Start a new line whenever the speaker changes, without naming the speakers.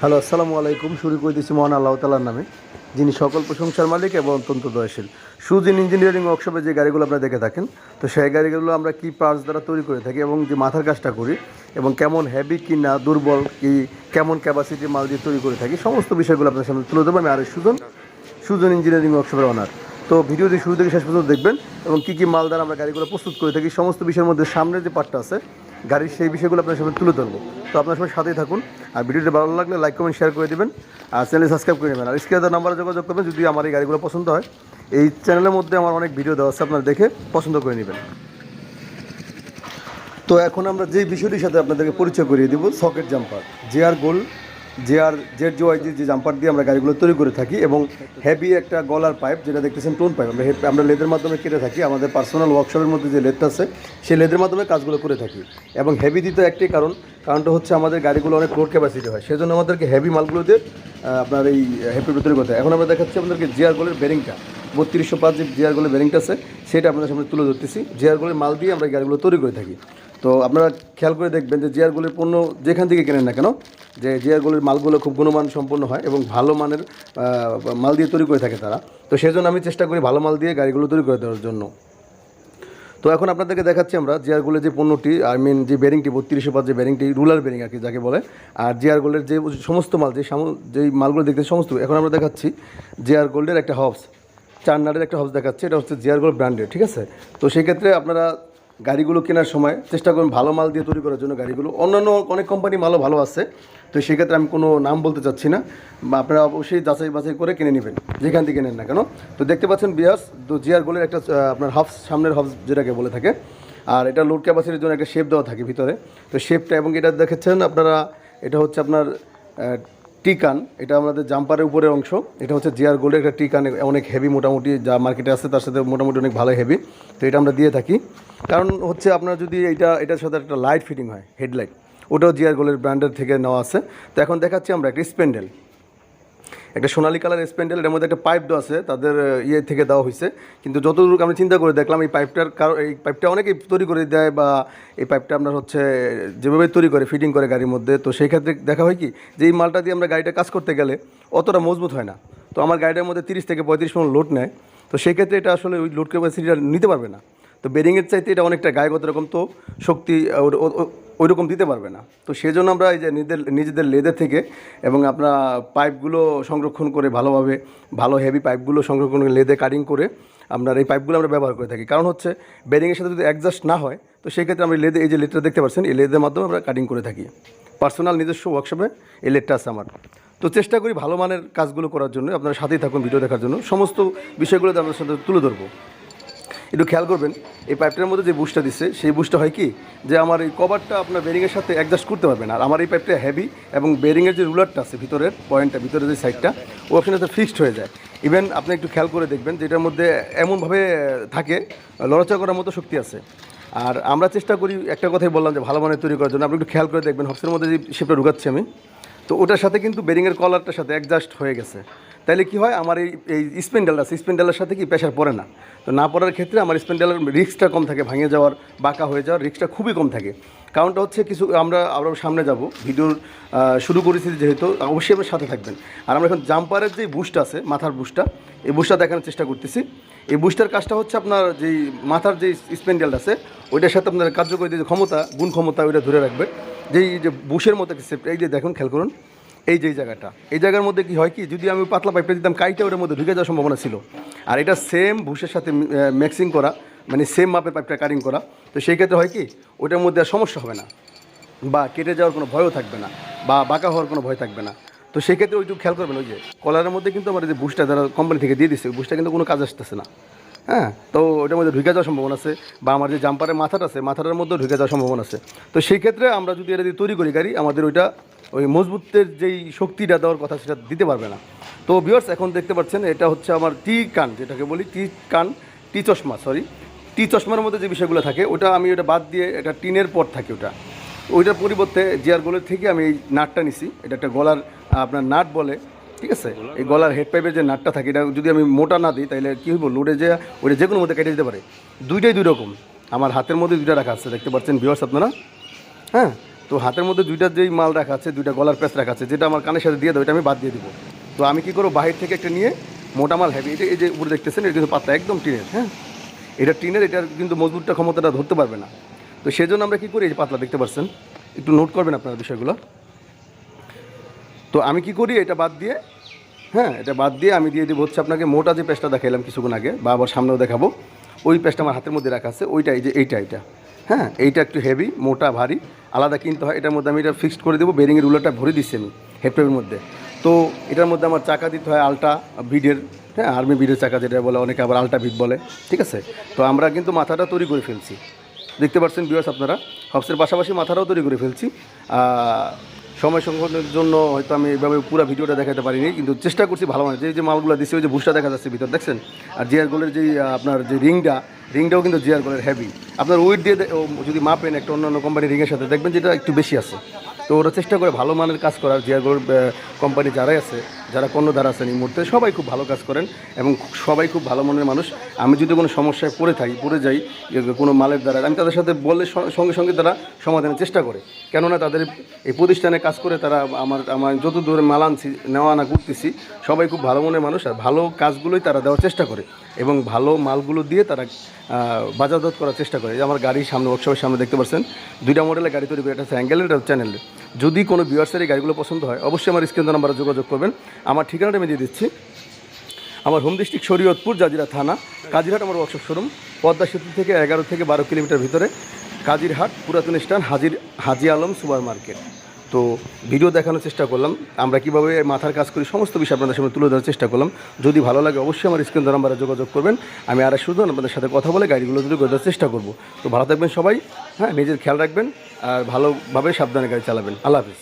Hello, আসসালামু আলাইকুম। শুরু করে দিচ্ছি মহান আল্লাহ তালার নামে, যিনি সকল প্রশংসার মালিক এবং অত্যন্ত দয়াশীল। সুদিন ইঞ্জিনিয়ারিং ওয়ার্কশপে যে গাড়িগুলো আপনারা দেখে থাকেন, তো সেই গাড়িগুলো আমরা কি পার্টস দ্বারা তৈরি করে থাকি এবং যে মাথার কাজটা করি এবং কেমন হেভি কি না, দুর্বল কি, কেমন ক্যাপাসিটি মাল দিয়ে তৈরি করে থাকি, সমস্ত বিষয়গুলো আপনার সামনে তুলে দেবো আমি আর সুজন সুজন ইঞ্জিনিয়ারিং ওয়ার্কশপের অনার তো ভিডিওটি শুরু থেকে শেষ পর্যন্ত দেখবেন এবং কী কী মাল দ্বারা আমরা গাড়িগুলো প্রস্তুত করে থাকি, সমস্ত বিষয়ের মধ্যে সামনের যে পার্টটা আছে গাড়ির সেই বিষয়গুলো আপনার সামনে তুলে ধরবো। তো আপনার সময় সাথেই থাকুন। আর ভিডিওটি ভালো লাগলে লাইক কমেন্ট শেয়ার করে দেবেন। আর চ্যানেল সাবস্ক্রাইব করে নেবেন। আর স্ক্রিনে নাম্বারে যোগাযোগ করবেন যদি আমার এই গাড়িগুলো পছন্দ হয়। এই চ্যানেলের মধ্যে আমার অনেক ভিডিও দেওয়া আছে, আপনারা দেখে পছন্দ করে নেবেন। তো এখন আমরা যে বিষয়টির সাথে আপনাদেরকে পরিচয় করিয়ে দেবো সকেট জাম্পার জে আর গোল জে আর জেড জো আইজি যে জাম্পার দিয়ে আমরা গাড়িগুলো তৈরি করে থাকি এবং হেভি একটা গলার পাইপ যেটা দেখতেছেন টোন পাইপ আমরা আমরা লেদের মাধ্যমে কেটে থাকি, আমাদের পার্সোনাল ওয়ার্কশপের মধ্যে যে লেদটা আছে, সেই লেদের মাধ্যমে কাজগুলো করে থাকি। এবং হেভি দিতে একটাই কারণ, কারণটা হচ্ছে আমাদের গাড়িগুলো অনেক লোড ক্যাপাসিটি হয়, সেজন্য আমাদেরকে হেভি মালগুলো দিয়ে আপনার এই হেভি তৈরি করতে এখন আমরা দেখাচ্ছি আপনাদেরকে জিআর গোলের বেরিংটা বত্রিশশো পাঁচ যে জিআর গোলের বেরিংটা আছে, সেটা আপনাদের সামনে তুলে ধরতেছি। জিআর গোলের মাল দিয়ে আমরা গাড়িগুলো তৈরি করে থাকি। তো আপনারা খেয়াল করে দেখবেন যে জিআরগুলির পণ্য যেখান থেকে কেনেন না কেন, যে জিআরগুলির মালগুলো খুব গুণমান সম্পন্ন হয় এবং ভালো মানের মাল দিয়ে তৈরি করে থাকে তারা। তো সেই জন্য আমি চেষ্টা করি ভালো মাল দিয়ে গাড়িগুলো তৈরি করে দেওয়ার জন্য। তো এখন আপনাদেরকে দেখাচ্ছি আমরা জিআরগুলের যে পণ্যটি, আই মিন যে বেরিংটি বত্রিশশো পাঁচ যে বেরিংটি রুলার বেরিং আর কি যাকে বলে, আর জিআর গোল্ডের যে সমস্ত মাল, যে যেই মালগুলো দেখতে সমস্ত, এখন আমরা দেখাচ্ছি জিআর গোল্ডের একটা হবস চার নাটের একটা হবস দেখাচ্ছে, এটা হচ্ছে জিআর গোল্ড ব্র্যান্ডের, ঠিক আছে? তো সেই ক্ষেত্রে আপনারা গাড়িগুলো কেনার সময় চেষ্টা করুন ভালো মাল দিয়ে তৈরি করার জন্য গাড়িগুলো। অন্যান্য অনেক কোম্পানি মালও ভালো আছে, তো সেক্ষেত্রে আমি কোনো নাম বলতে চাচ্ছি না। বা আপনারা অবশ্যই যাচাই বাছাই করে কিনে নেবেন, যেখান থেকে কেনেন না কেন। তো দেখতে পাচ্ছেন বিয়াস তো জিয়ার গোলের একটা আপনার হাফ সামনের হাফ যেটাকে বলে থাকে, আর এটা লোড ক্যাপাসিটির জন্য একটা শেপ দেওয়া থাকে ভিতরে। তো শেপটা এবং এটা দেখেছেন আপনারা, এটা হচ্ছে আপনার টিকান এটা আমাদের জাম্পারের উপরের অংশ। এটা হচ্ছে জিয়ার গোল্ডের একটা টিকান অনেক হেভি মোটামুটি, যা মার্কেটে আসছে তার সাথে মোটামুটি অনেক ভালো হেভি তো এটা আমরা দিয়ে থাকি। কারণ হচ্ছে আপনার যদি এটা এটার সাথে একটা লাইট ফিটিং হয় হেডলাইট ওটাও জিয়ার গোল্ডের ব্র্যান্ডের থেকে নেওয়া আছে। তো এখন দেখাচ্ছি আমরা একটা স্পেন্ডেল একটা সোনালী কালার স্পেন্ডেল এর মধ্যে একটা পাইপ দেওয়া আছে, তাদের ইয়ে থেকে দেওয়া হয়েছে কিন্তু যতদূর আমি চিন্তা করে দেখলাম, এই পাইপটার কারণ এই পাইপটা অনেকেই তৈরি করে দেয় বা এই পাইপটা আপনার হচ্ছে যেভাবে তৈরি করে, ফিটিং করে গাড়ির মধ্যে, তো সেই ক্ষেত্রে দেখা হয় কি, যে এই মালটা দিয়ে আমরা গাড়িটা কাজ করতে গেলে অতটা মজবুত হয় না। তো আমার গাড়িটার মধ্যে তিরিশ থেকে পঁয়ত্রিশ মন লোড নেয়, তো সেই ক্ষেত্রে এটা আসলে ওই লোড ক্যাপাসিটিটা নিতে পারবে না। তো বেরিংয়ের চাইতে এটা অনেকটা গায়েগত রকম তো, শক্তি ওই রকম দিতে পারবে না। তো সেই জন্য আমরা এই যে নিজেদের নিজেদের লেদের থেকে এবং আমরা পাইপগুলো সংরক্ষণ করে ভালোভাবে, ভালো হেভি পাইপগুলো সংরক্ষণ করে লেদে কাটিং করে আপনার এই পাইপগুলো আমরা ব্যবহার করে থাকি। কারণ হচ্ছে বেরিংয়ের সাথে যদি অ্যাডজাস্ট না হয়, তো সেই ক্ষেত্রে আমরা লেদে, এই যে লেদটা দেখতে পাচ্ছেন, এই লেদের মাধ্যমে আমরা কাটিং করে থাকি। পার্সোনাল নিজস্ব ওয়ার্কশপে এই লেদটা আছে আমার। তো চেষ্টা করি ভালো মানের কাজগুলো করার জন্য, আপনারা সাথেই থাকুন ভিডিও দেখার জন্য। সমস্ত বিষয়গুলো আপনার সাথে তুলে ধরবো। একটু খেয়াল করবেন, এই পাইপটার মধ্যে যে বুস্টটা দিচ্ছে সেই বুস্টটা হয় কি? যে আমার এই কভারটা আপনার বেরিংয়ের সাথে অ্যাডজাস্ট করতে পারবেন। আর আমার এই পাইপটা হেভি এবং বেরিংয়ের যে রুলারটা আছে, ভিতরের পয়েন্টটা ভিতরের যে সাইডটা ও অপশনের সাথে ফিক্সড হয়ে যায়। ইভেন আপনি একটু খেয়াল করে দেখবেন যেটার মধ্যে এমনভাবে থাকে, লড়াচড়া করার মতো শক্তি আছে। আর আমরা চেষ্টা করি একটা কথাই বললাম যে ভালো মানের তৈরি করার জন্য। আপনি একটু খেয়াল করে দেখবেন হবসের মধ্যে যে শেপটা ঢুকাচ্ছি আমি। তো ওটার সাথে কিন্তু বেরিংয়ের কলারটার সাথে অ্যাডজাস্ট হয়ে গেছে। তাইলে কি হয়? আমার এই এই স্পেন্ডেল আছে স্পেন্ডেলের সাথে কি প্রেশার পড়ে না? তো না পড়ার ক্ষেত্রে আমার স্পেন্ডেলের রিক্সটা কম থাকে, ভাঙে যাওয়ার, বাঁকা হয়ে যাওয়ার রিস্কটা খুবই কম থাকে। কারণটা হচ্ছে কিছু, আমরা আরও সামনে যাব, ভিডিওর শুরু করেছি যেহেতু, অবশ্যই আপনার সাথে থাকবেন। আর আমরা এখন জাম্পারের যে বুস্ট আছে, মাথার বুস্টটা এই বুস্টটা দেখানোর চেষ্টা করতেছি। এই বুস্টার কাজটা হচ্ছে আপনার যেই মাথার যে স্পেন্ডেলটা আছে ওইটার সাথে আপনার কার্যকরী যে ক্ষমতা গুণ ক্ষমতা ওইটা ধরে রাখবে। যেই যে বুশের মতো একটা shape, এই যে দেখুন খেয়াল করুন এই যে জায়গাটা। এই জায়গার মধ্যে কি হয় কি যদি আমি পাতলা পাইপটা দিতাম কাইটা ওটার মধ্যে ঢুকে যাওয়ার সম্ভাবনা ছিল। আর এটা সেম বুশের সাথে ম্যাক্সিং করা মানে সেম মাপের পাইপটা কাটিং করা। তো সেই ক্ষেত্রে হয় কি ওটার মধ্যে আর সমস্যা হবে না। বা কেটে যাওয়ার কোনো ভয়ও থাকবে না বা বাঁকা হওয়ার কোনো ভয় থাকবে না। তো সেই ক্ষেত্রে ওইটুকু খেয়াল করবেন, ওই যে কলারের মধ্যে কিন্তু আমার যে বুস্টটা যারা কোম্পানি থেকে দিয়ে দিচ্ছে ওই বুস্টটা কিন্তু কোনো কাজ আসতেছে না। হ্যাঁ তো ওটার মধ্যে ঢুকে যাওয়ার সম্ভাবনা আছে, বা আমার যে জাম্পারের মাথাটা আছে, মাথাটার মধ্যেও ঢুকে যাওয়ার সম্ভাবনা আছে। তো সেই ক্ষেত্রে আমরা যদি এটা দিয়ে তৈরি করি গাড়ি, আমাদের ওইটা ওই মজবুতের যেই শক্তিটা দেওয়ার কথা সেটা দিতে পারবে না। তো ভিউয়ার্স এখন দেখতে পাচ্ছেন, এটা হচ্ছে আমার টি কান, যেটাকে বলি টি কান, টি চশমা সরি টি চশমার মধ্যে যে বিষয়গুলো থাকে, ওটা আমি ওটা বাদ দিয়ে এটা টিনের পর থাকে ওটা। ওইটার পরিবর্তে জিয়ার গোলের থেকে আমি এই নাটটা নিছি, এটা একটা গলার আপনার নাট বলে, ঠিক আছে? এই গলার হেড পাইপের যে নাটটা থাকে, এটা যদি আমি মোটা না দিই তাহলে কী হইব? লোডে যে ওটা যে কোনো মধ্যে কেটে দিতে পারে। দুইটাই দুই রকম। আমার হাতের মধ্যে দুইটা রাখা আছে, দেখতে পাচ্ছেন ভিউয়ার্স আপনারা? হ্যাঁ? তো হাতের মধ্যে দুইটা যেই মাল রাখা আছে, দুইটা গলার প্যাচ রাখা আছে, যেটা আমার কানের সাথে দিয়ে দেবো এটা আমি বাদ দিয়ে দিব। তো আমি কি করব? বাহির থেকে একটা নিয়ে, মোটা মাল হেভি এটা এই যে উপরে দেখতেছেন, এটা কিন্তু পাতলা, একদম টিনের হ্যাঁ? এটা টিনের, এটার কিন্তু মজবুতটা ক্ষমতাটা ধরতে পারবে না। তো সেজন্য আমরা কি করি? এই পাতলা, দেখতে পাচ্ছেন? একটু নোট করবেন আপনারা বিষয়গুলো। তো আমি কি করি, এটা বাদ দিয়ে হ্যাঁ এটা বাদ দিয়ে আমি দিয়ে দেবো হচ্ছে আপনাকে মোটা যে পেস্টটা দেখাইলাম কিছুক্ষণ আগে, বা আবার সামনেও দেখাবো, ওই পেস্টটা আমার হাতের মধ্যে রাখা আছে, ওইটা এই যে এইটা এইটা হ্যাঁ এইটা একটু হেভি মোটা, ভারী, আলাদা কিনতে হয়, এটার মধ্যে আমি এটা ফিক্সড করে দেবো বেরিংয়ের রুলারটা ভরে দিচ্ছি আমি হেডপ্যাপের মধ্যে। তো এটার মধ্যে আমার চাকা দিতে হয় আলটা বিডের হ্যাঁ আর্মি বিডের চাকা যেটা বলে, অনেকে আবার আলটা বিট বলে, ঠিক আছে? তো আমরা কিন্তু মাথাটা তৈরি করে ফেলছি। দেখতে পাচ্ছেন বিয়ার্স আপনারা হবসের পাশাপাশি মাথাটাও তৈরি করে ফেলছি। সময় সংকটের জন্য হয়তো আমি এইভাবে পুরো ভিডিওটা দেখাতে পারিনি, কিন্তু চেষ্টা করছি ভালো মানে যে যে মালগুলো দিচ্ছে ওই যে বুসটা দেখা যাচ্ছে ভিতর, দেখছেন? আর জিয়ার গোলের যে আপনার যে রিংটা, রিংটাও কিন্তু জিয়ার গোলের হেভি আপনার ওয়েট দিয়ে যদি মাপেন একটা অন্যান্য কোম্পানির রিংয়ের সাথে, দেখবেন যেটা একটু বেশি আছে। তো ওরা চেষ্টা করে ভালো মানের কাজ করার, জিয়ার গোল কোম্পানি যারাই আছে, যারা কর্ণধার আছেন এই মুহূর্তে, সবাই খুব ভালো কাজ করেন এবং সবাই খুব ভালো মনের মানুষ। আমি যদি কোনো সমস্যায় পড়ে থাকি, পড়ে যাই কোনো মালের দ্বারা, আমি তাদের সাথে বললে স- সঙ্গে সঙ্গে তারা সমাধানের চেষ্টা করে। কেননা তাদের এই প্রতিষ্ঠানে কাজ করে তারা আমার আমার যত দূরে মাল আনছি, নেওয়া আনা করতেছি, সবাই খুব ভালো মনের মানুষ আর ভালো কাজগুলোই তারা দেওয়ার চেষ্টা করে এবং ভালো মালগুলো দিয়ে তারা বাজারজাত করার চেষ্টা করে। আমার গাড়ির সামনে ওয়ার্কশপের সামনে দেখতে পাচ্ছেন, দুইটা মডেলের গাড়ি তৈরি করে একটা হচ্ছে অ্যাঙ্গেলের একটা চ্যানেলের যদি কোনো ভিউয়ার্সের এই গাড়িগুলো পছন্দ হয়, অবশ্যই আমার স্ক্রিন নাম্বারে যোগাযোগ করবেন। আমার ঠিকানাটা আমি দিয়ে দিচ্ছি। আমার হোম ডিস্ট্রিক্ট শরীয়তপুর, জাজিরা থানা, কাজিরহাট আমার ওয়ার্কশপ শোরুম পদ্মা সেতু থেকে এগারো থেকে বারো কিলোমিটার ভিতরে, কাজিরহাট পুরাতন স্টান হাজির হাজি আলম সুপার মার্কেট তো ভিডিও দেখানোর চেষ্টা করলাম। আমরা কীভাবে মাথার কাজ করি সমস্ত বিষয় আপনাদের সামনে তুলে ধরার চেষ্টা করলাম। যদি ভালো লাগে অবশ্যই আমার স্ক্রিন নাম্বারে যোগাযোগ করবেন। আমি আর শুধু আপনাদের সাথে কথা বলে গাড়িগুলো যদি দেওয়ার চেষ্টা করব। তো ভালো থাকবেন সবাই হ্যাঁ নিজের খেয়াল রাখবেন আর ভালোভাবে সাবধানে গাড়ি চালাবেন। আল্লাহ হাফিজ।